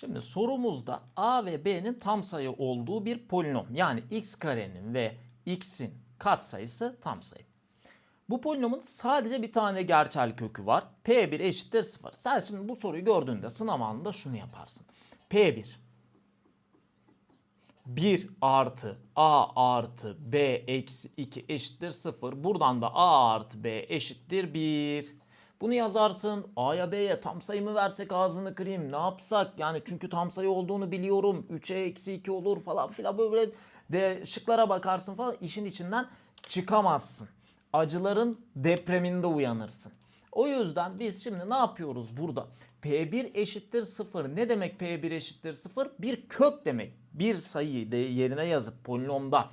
Şimdi sorumuzda a ve b'nin tam sayı olduğu bir polinom. Yani x karenin ve x'in katsayısı tam sayı. Bu polinomun sadece bir tane gerçel kökü var. P1 eşittir 0. Sen şimdi bu soruyu gördüğünde sınav anında şunu yaparsın. P1 1 artı a artı b eksi 2 eşittir 0. Buradan da a artı b eşittir 1. Bunu yazarsın. A'ya B'ye tam sayı mı versek ağzını kırayım ne yapsak? Yani çünkü tam sayı olduğunu biliyorum. 3'e eksi 2 olur falan filan böyle de şıklara bakarsın falan işin içinden çıkamazsın. Acıların depreminde uyanırsın. O yüzden biz şimdi ne yapıyoruz burada? P1 eşittir 0. Ne demek P1 eşittir 0? Bir kök demek. Bir sayıyı yerine yazıp polinomda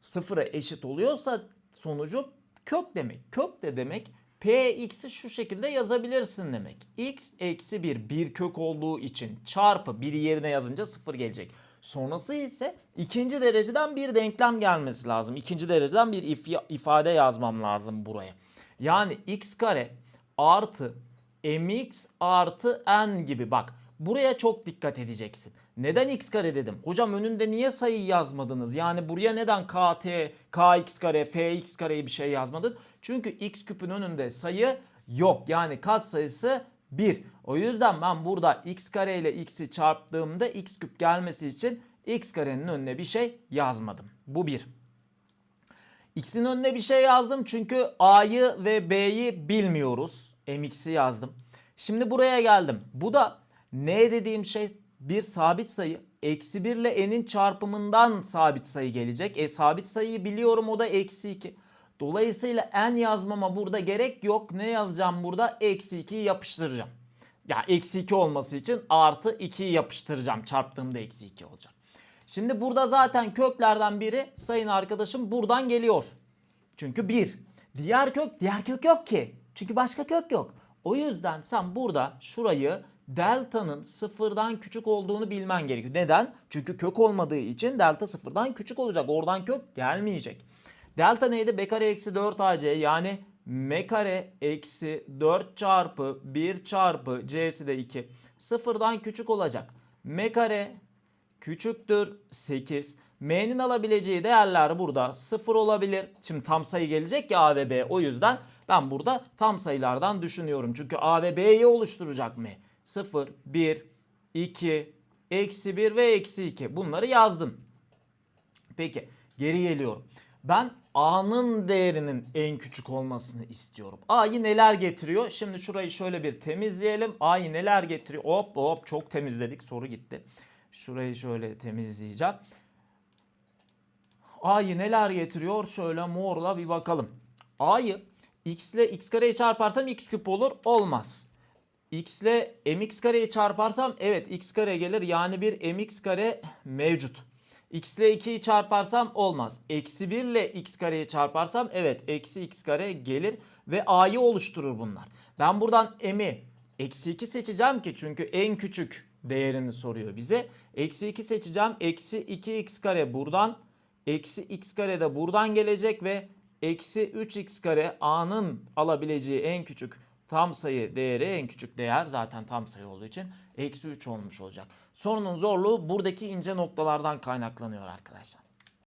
sıfıra eşit oluyorsa sonucu kök demek. Kök de demek Px'i şu şekilde yazabilirsin demek. x eksi 1 bir kök olduğu için çarpı bir yerine yazınca 0 gelecek. Sonrası ise ikinci dereceden bir denklem gelmesi lazım. İkinci dereceden bir if- ifade yazmam lazım buraya. Yani x kare artı mx artı n gibi bak. Buraya çok dikkat edeceksin. Neden x kare dedim? Hocam önünde niye sayı yazmadınız? Yani buraya neden kt, kx kare, fx kareyi bir şey yazmadın? Çünkü x küpün önünde sayı yok. Yani kat sayısı 1. O yüzden ben burada x kare ile x'i çarptığımda x küp gelmesi için x karenin önüne bir şey yazmadım. Bu 1. X'in önüne bir şey yazdım çünkü A'yı ve B'yi bilmiyoruz. MX'i yazdım. Şimdi buraya geldim. Bu da N dediğim şey bir sabit sayı. Eksi 1 ile N'in çarpımından sabit sayı gelecek. E sabit sayıyı biliyorum o da eksi 2. Dolayısıyla N yazmama burada gerek yok. Ne yazacağım burada? Eksi 2'yi yapıştıracağım. Ya eksi 2 olması için artı 2'yi yapıştıracağım. Çarptığımda eksi 2 olacak. Şimdi burada zaten köklerden biri sayın arkadaşım buradan geliyor. Çünkü 1. Diğer kök, diğer kök yok ki. Çünkü başka kök yok. O yüzden sen burada şurayı delta'nın sıfırdan küçük olduğunu bilmen gerekiyor. Neden? Çünkü kök olmadığı için delta sıfırdan küçük olacak. Oradan kök gelmeyecek. Delta neydi? B kare eksi 4 AC yani m kare eksi 4 çarpı 1 çarpı c'si de 2. Sıfırdan küçük olacak. m kare küçüktür 8. M'nin alabileceği değerler burada 0 olabilir. Şimdi tam sayı gelecek ya A ve B. O yüzden ben burada tam sayılardan düşünüyorum. Çünkü A ve B'yi oluşturacak M. 0, 1, 2, eksi 1 ve eksi 2. Bunları yazdım. Peki geri geliyorum. Ben A'nın değerinin en küçük olmasını istiyorum. A'yı neler getiriyor? Şimdi şurayı şöyle bir temizleyelim. A'yı neler getiriyor? Hop hop çok temizledik soru gitti. Şurayı şöyle temizleyeceğim. A'yı neler getiriyor? Şöyle morla bir bakalım. A'yı x ile x kareyi çarparsam x küp olur. Olmaz. X ile mx kareyi çarparsam evet x kare gelir. Yani bir mx kare mevcut. x ile 2'yi çarparsam olmaz. Eksi 1 ile x kareyi çarparsam evet eksi x kare gelir. Ve a'yı oluşturur bunlar. Ben buradan m'i eksi 2 seçeceğim ki çünkü en küçük değerini soruyor bize. Eksi 2 seçeceğim. Eksi 2x kare buradan. Eksi x kare de buradan gelecek ve eksi 3x kare a'nın alabileceği en küçük tam sayı değeri en küçük değer zaten tam sayı olduğu için eksi 3 olmuş olacak. Sorunun zorluğu buradaki ince noktalardan kaynaklanıyor arkadaşlar.